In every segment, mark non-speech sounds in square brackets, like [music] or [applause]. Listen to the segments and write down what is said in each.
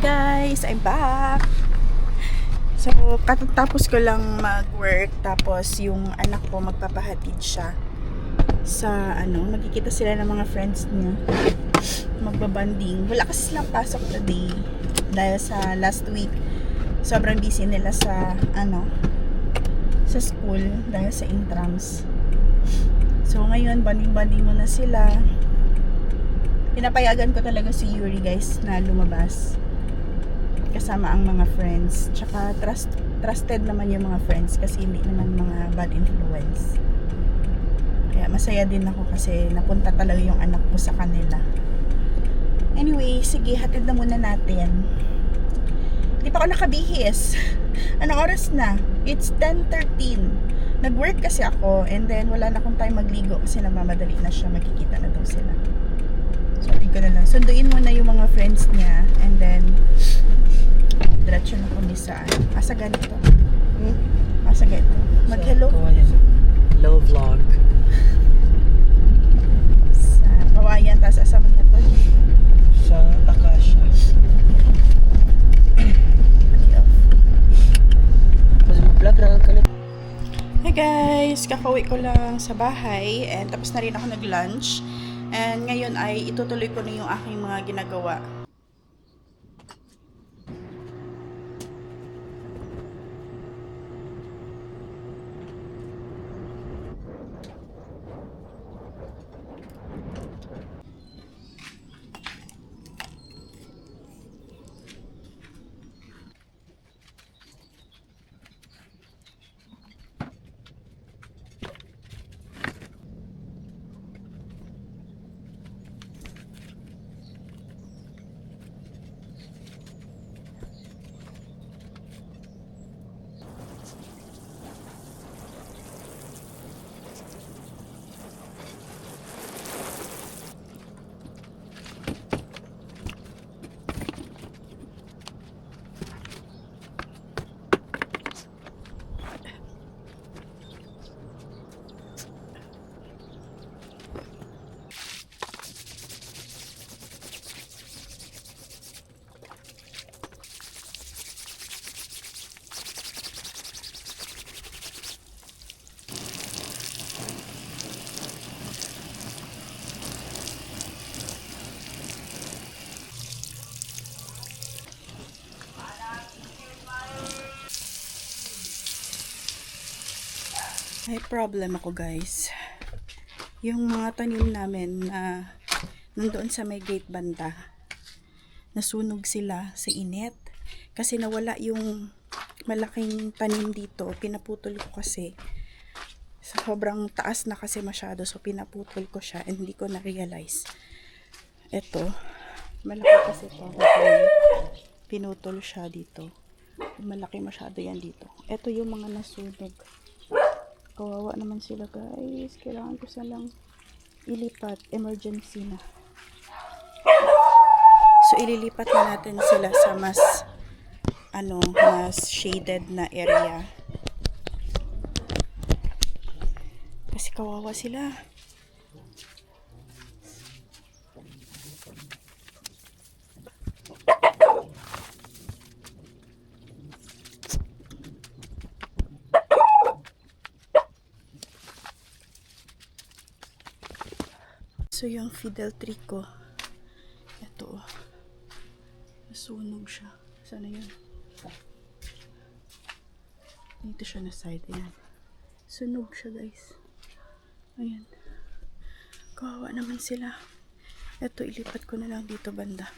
guys! I'm back! So, katatapos ko lang mag-work tapos yung anak ko magpapahatid siya sa ano, magkikita sila ng mga friends niya magbabanding. Wala kasi silang pasok today dahil sa last week sobrang busy nila sa ano sa school dahil sa intrams. So ngayon banding-banding muna sila. Pinapayagan ko talaga si Yuri guys na lumabas kasama ang mga friends. Tsaka trust, trusted naman yung mga friends kasi hindi naman mga bad influence. Kaya masaya din ako kasi napunta talaga yung anak ko sa kanila. Anyway, sige, hatid na muna natin. Hindi pa ako nakabihis. [laughs] Anong oras na? It's 10.13. Nag-work kasi ako and then wala na akong time magligo kasi namamadali na siya. Magkikita na daw sila. So, ko na lang. Sunduin mo na yung mga friends niya and then diretso na kami sa asa ganito. Hmm? Asa ganito. Mag-hello Low vlog. sa kawayan tapos asa man ito. Sa Akasha. Na lang ka na. Hey guys! Kakauwi ko lang sa bahay and tapos na rin ako nag-lunch. And ngayon ay itutuloy ko na yung aking mga ginagawa. May problem ako guys. Yung mga tanim namin na nandoon sa may gate banda, nasunog sila sa init. Kasi nawala yung malaking tanim dito. Pinaputol ko kasi. Sa sobrang taas na kasi masyado. So pinaputol ko siya and hindi ko na-realize. Ito, malaki kasi ito. Pinutol siya dito. Malaki masyado yan dito. Ito yung mga nasunog kawawa naman sila guys. Kailangan ko silang ilipat. Emergency na. So ililipat na natin sila sa mas ano mas shaded na area. Kasi kawawa sila So, yung Fidel tree ko, ito, nasunog siya. Sana yun? Dito siya na side. Ayan. Sunog siya, guys. Ayan. Kawawa naman sila. Ito, ilipat ko na lang dito banda.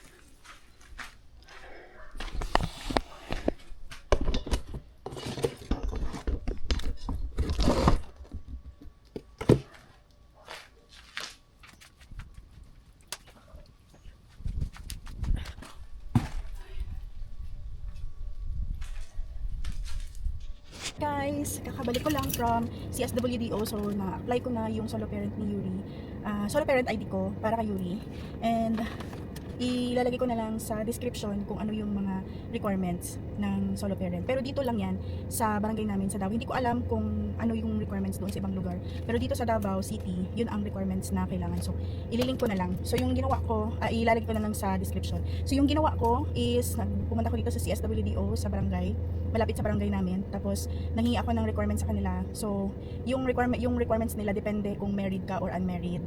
Guys, kakabalik ko lang from CSWDO so na-apply ko na yung solo parent ni Yuri. Ah, solo parent ID ko para kay Yuri. And ilalagay ko na lang sa description kung ano yung mga requirements ng solo parent. Pero dito lang yan sa barangay namin sa Davao. Hindi ko alam kung ano yung requirements doon sa ibang lugar. Pero dito sa Davao City, yun ang requirements na kailangan. So, ililink ko na lang. So, yung ginawa ko, uh, ilalagay ko na lang sa description. So, yung ginawa ko is, pumunta ko dito sa CSWDO sa barangay malapit sa barangay namin. Tapos, nanghingi ako ng requirements sa kanila. So, yung, requirement, yung requirements nila depende kung married ka or unmarried.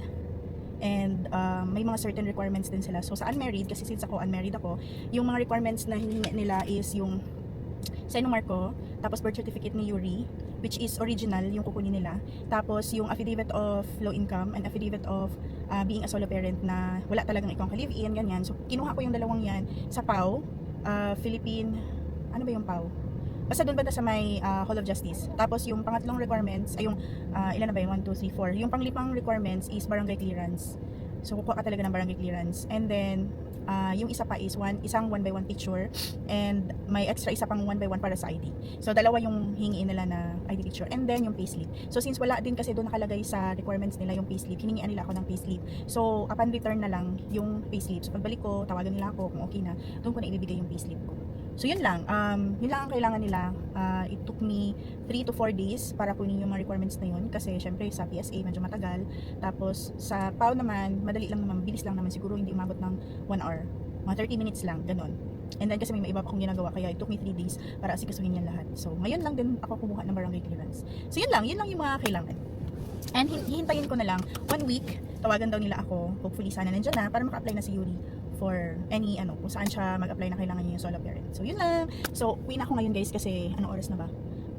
And um, may mga certain requirements din sila. So, sa unmarried, kasi since ako unmarried ako, yung mga requirements na hinihingi nila is yung sa Marco, tapos birth certificate ni Yuri, which is original, yung kukunin nila. Tapos yung affidavit of low income and affidavit of uh, being a solo parent na wala talagang ikaw ka-live-in, ganyan. So, kinuha ko yung dalawang yan sa PAO, uh, Philippine, ano ba yung PAO? Basta doon banda sa may uh, Hall of Justice. Tapos yung pangatlong requirements, ay yung, uh, ilan na ba yung 1, 2, 3, 4. Yung panglimang requirements is barangay clearance. So, kukuha ka talaga ng barangay clearance. And then, uh, yung isa pa is one, isang 1 by 1 picture and may extra isa pang 1 by 1 para sa ID. So, dalawa yung hingiin nila na ID picture. And then, yung payslip. So, since wala din kasi doon nakalagay sa requirements nila yung payslip, hiningian nila ako ng payslip. So, upon return na lang yung payslip. So, pagbalik ko, tawagan nila ako kung okay na. Doon ko na ibibigay yung payslip ko. So, yun lang. Um, yun lang ang kailangan nila. Uh, it took me 3 to 4 days para kunin yung mga requirements na yun. Kasi, syempre, sa PSA, medyo matagal. Tapos, sa PAO naman, madali lang naman, bilis lang naman. Siguro, hindi umabot ng 1 hour. Mga 30 minutes lang, ganun. And then, kasi may iba pa akong ginagawa, kaya it took me 3 days para asikasuhin yan lahat. So, ngayon lang din ako kumuha ng barangay clearance. So, yun lang. Yun lang yung mga kailangan. And hin- hihintayin ko na lang, one week, tawagan daw nila ako. Hopefully, sana nandyan na para maka-apply na si Yuri for any ano kung saan siya mag-apply na kailangan niya yung solo parent. So yun lang. So uwi na ako ngayon guys kasi anong oras na ba?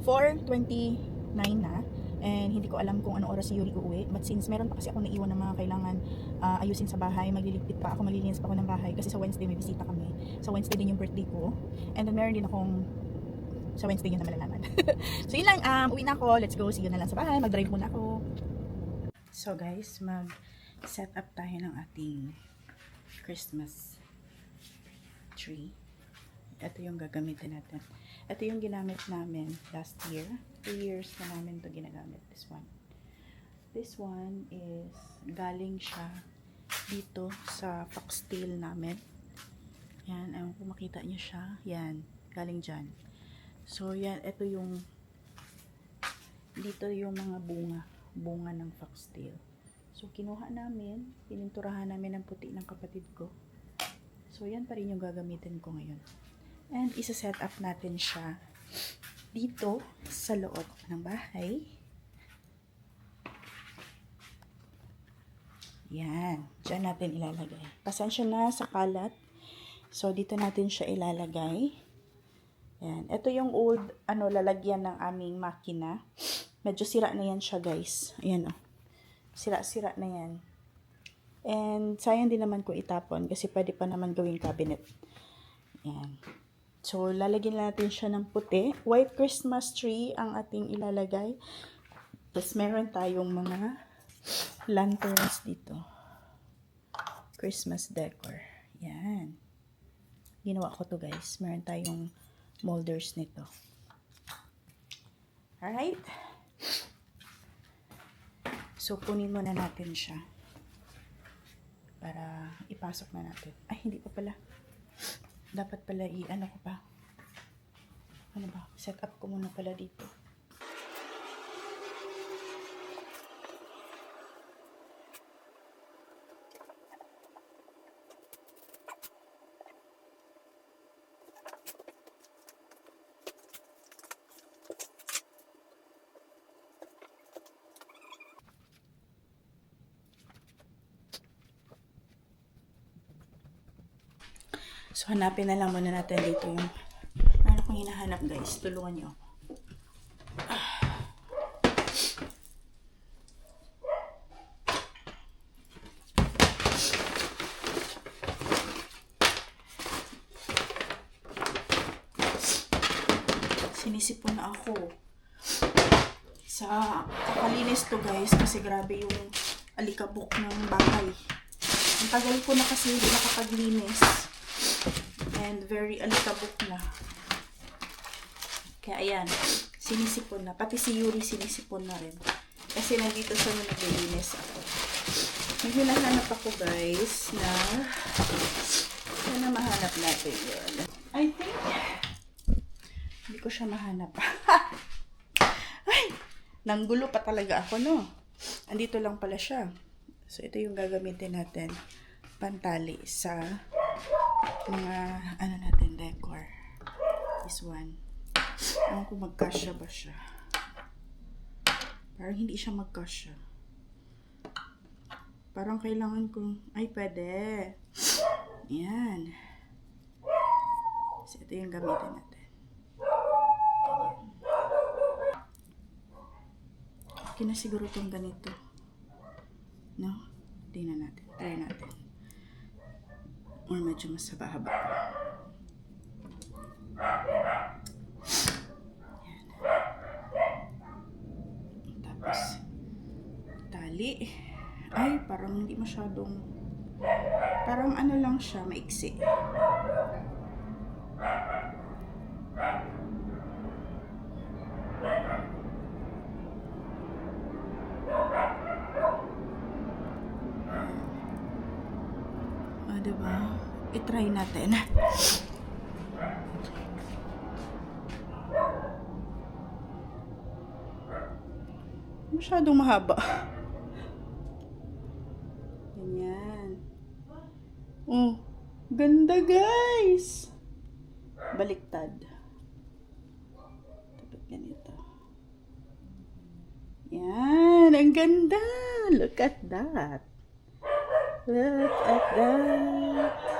4:29 na. And hindi ko alam kung anong oras si Yuri uuwi. But since meron pa kasi ako naiwan ng mga kailangan uh, ayusin sa bahay magliligpit pa ako maglilinis pa ako ng bahay. Kasi sa Wednesday may bisita kami. Sa Wednesday din yung birthday ko. And then meron din akong sa Wednesday yun na malalaman. [laughs] So yun lang. Um, uwi na ako. Let's go. See you na lang sa bahay. Mag-drive muna ako. So guys mag set up tayo ng ating Christmas tree. Ito yung gagamitin natin. Ito yung ginamit namin last year. Two years na namin to ginagamit. This one. This one is galing siya dito sa foxtail namin. Yan. Ewan kung makita niyo siya. Yan. Galing dyan. So, yan. Ito yung dito yung mga bunga. Bunga ng foxtail. So, kinuha namin, pininturahan namin ng puti ng kapatid ko. So, yan pa rin yung gagamitin ko ngayon. And, isa-set up natin siya dito sa loob ng bahay. Yan. Diyan natin ilalagay. Pasensya na sa kalat. So, dito natin siya ilalagay. Yan. Ito yung old, ano, lalagyan ng aming makina. Medyo sira na yan siya, guys. Ayan, oh sira-sira na yan. And sayang din naman ko itapon kasi pwede pa naman gawing cabinet. Yan. So, lalagyan natin siya ng puti. White Christmas tree ang ating ilalagay. Tapos, meron tayong mga lanterns dito. Christmas decor. Yan. Ginawa ko to guys. Meron tayong molders nito. Alright. So, kunin muna natin siya. Para ipasok na natin. Ay, hindi pa pala. Dapat pala i-ano ko pa. Ano ba? Set up ko muna pala dito. So, hanapin na lang muna natin dito yung ano kong hinahanap guys. Tulungan niyo ako. Na ako. Sa kakalinis to guys kasi grabe yung alikabok ng bahay. Ang tagal ko na kasi hindi nakapaglinis and very alikabok na. Kaya ayan, sinisipon na. Pati si Yuri sinisipon na rin. Kasi nandito sa mga naglilinis ako. May hinahanap ako guys na sana mahanap natin yun. I think hindi ko siya mahanap. [laughs] Ay! Nanggulo pa talaga ako, no? Andito lang pala siya. So, ito yung gagamitin natin. Pantali sa mga, ano natin, decor. This one. Ewan ko magkasya ba siya. Parang hindi siya magkasya. Parang kailangan kong, ay pwede. Yan. So, ito yung gamitin natin. Okay na siguro itong ganito. No? Tingnan natin. Try natin. Or medyo mas haba-haba. Yan. Tapos, tali. Ay, parang hindi masyadong, parang ano lang siya, maiksi. O, oh, diba? I-try natin. Masyadong mahaba. Ganyan. Oh, ganda guys! Baliktad. Dapat ganito. Yan, ang ganda! Look at that. Look at that.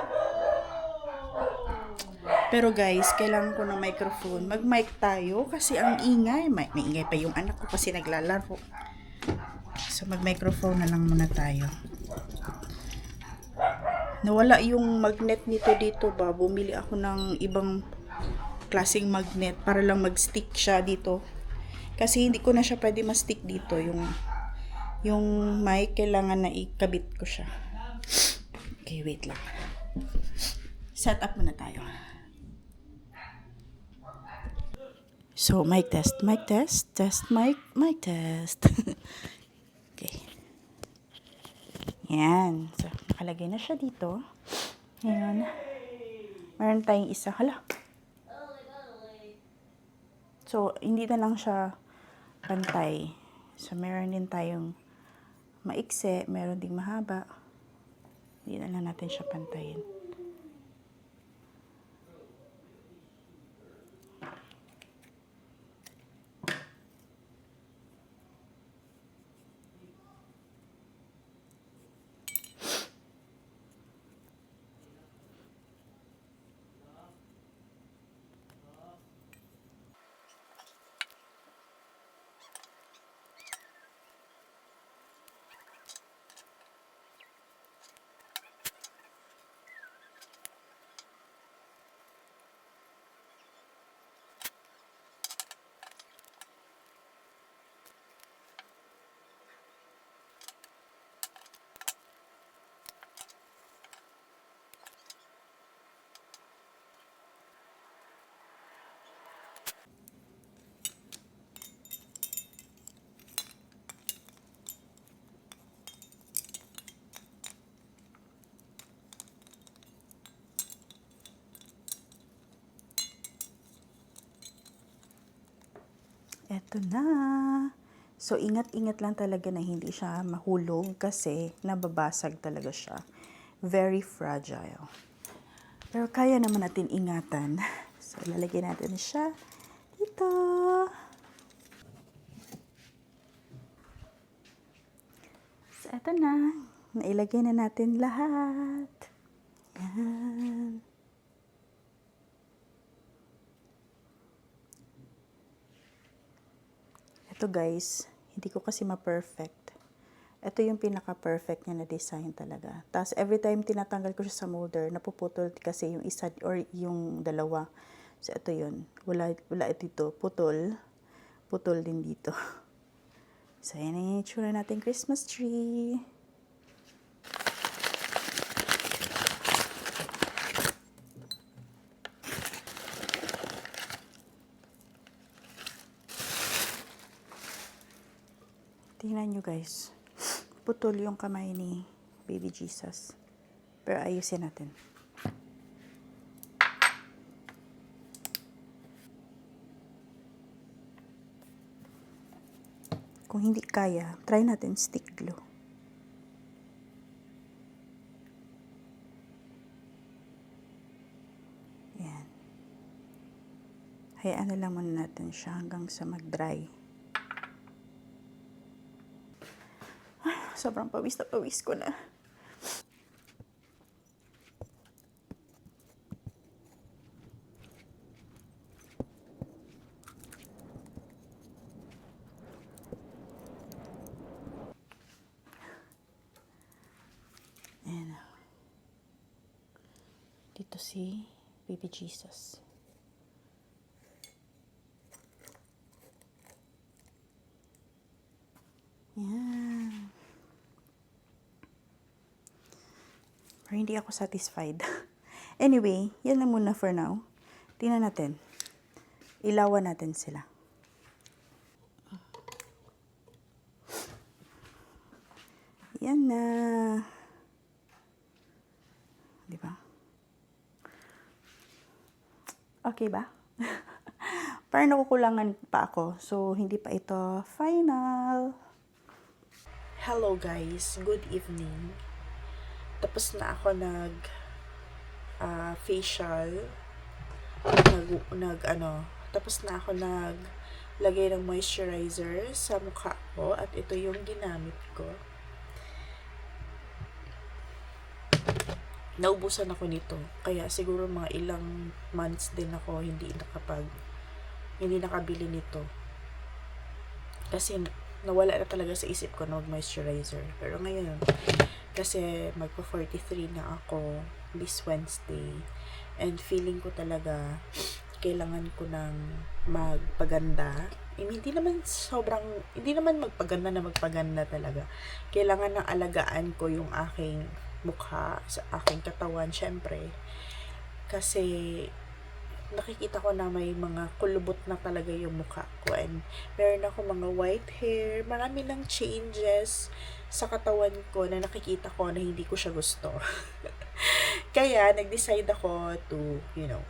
Pero guys, kailangan ko ng microphone. Mag-mic tayo kasi ang ingay. May, may ingay pa yung anak ko kasi naglalaro. So mag-microphone na lang muna tayo. Nawala yung magnet nito dito ba. Bumili ako ng ibang klaseng magnet para lang mag-stick siya dito. Kasi hindi ko na siya pwede ma-stick dito. Yung, yung mic, kailangan na ikabit ko siya. Okay, wait lang. Set up muna tayo. So, mic test, mic test, test, mic, mic test. [laughs] okay. Yan. So, nakalagay na siya dito. Ngayon, meron tayong isa. Hala. So, hindi na lang siya pantay. So, meron din tayong maikse, meron ding mahaba. Hindi na lang natin siya pantayin. Eto na. So, ingat-ingat lang talaga na hindi siya mahulog kasi nababasag talaga siya. Very fragile. Pero kaya naman natin ingatan. [laughs] So, lalagyan natin siya dito. So, eto na. Nailagay na natin lahat. Yan. Ito guys, hindi ko kasi ma-perfect. Ito yung pinaka-perfect niya na design talaga. Tapos every time tinatanggal ko siya sa molder, napuputol kasi yung isa or yung dalawa. So ito yun. Wala, wala ito dito. Putol. Putol din dito. [laughs] So yan yung itsura natin Christmas tree. Tingnan nyo guys. Putol yung kamay ni Baby Jesus. Pero ayusin natin. Kung hindi kaya, try natin stick glue. Yan. Hayaan na lang muna natin siya hanggang sa mag-dry. Sobrang pawis na pawis ko na. Ayan. Dito si Baby Jesus. Yan. Pero hindi ako satisfied. [laughs] anyway, yan lang muna for now. Tingnan natin. Ilawan natin sila. Yan na. Di ba? Okay ba? [laughs] Parang nakukulangan pa ako. So, hindi pa ito final. Hello guys, good evening. Tapos na ako nag ah, facial. Nag, nag ano, tapos na ako nag lagay ng moisturizer sa mukha ko at ito yung ginamit ko. Naubusan ako nito. Kaya siguro mga ilang months din ako hindi nakapag hindi nakabili nito. Kasi nawala na talaga sa isip ko na mag-moisturizer. Pero ngayon, kasi magpa-43 na ako this Wednesday. And feeling ko talaga kailangan ko ng magpaganda. I mean, hindi naman sobrang, hindi naman magpaganda na magpaganda talaga. Kailangan ng alagaan ko yung aking mukha, sa aking katawan, syempre. Kasi, nakikita ko na may mga kulubot na talaga yung mukha ko and meron ako mga white hair, marami ng changes sa katawan ko na nakikita ko na hindi ko siya gusto. [laughs] Kaya, nag-decide ako to, you know,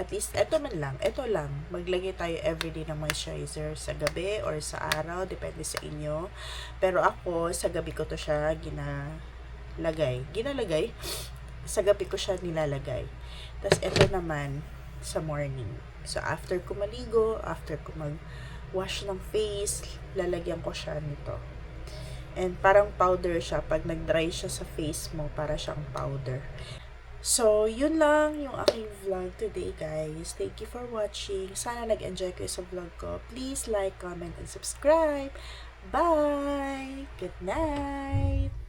at least, eto man lang, eto lang, maglagay tayo everyday ng moisturizer sa gabi or sa araw, depende sa inyo. Pero ako, sa gabi ko to siya ginalagay. Ginalagay? Sa gabi ko siya nilalagay. Tapos, eto naman, sa morning. So, after ko maligo, after ko mag-wash ng face, lalagyan ko siya nito. And parang powder siya. Pag nag-dry siya sa face mo, para siyang powder. So, yun lang yung aking vlog today, guys. Thank you for watching. Sana nag-enjoy kayo sa vlog ko. Please like, comment, and subscribe. Bye! Good night!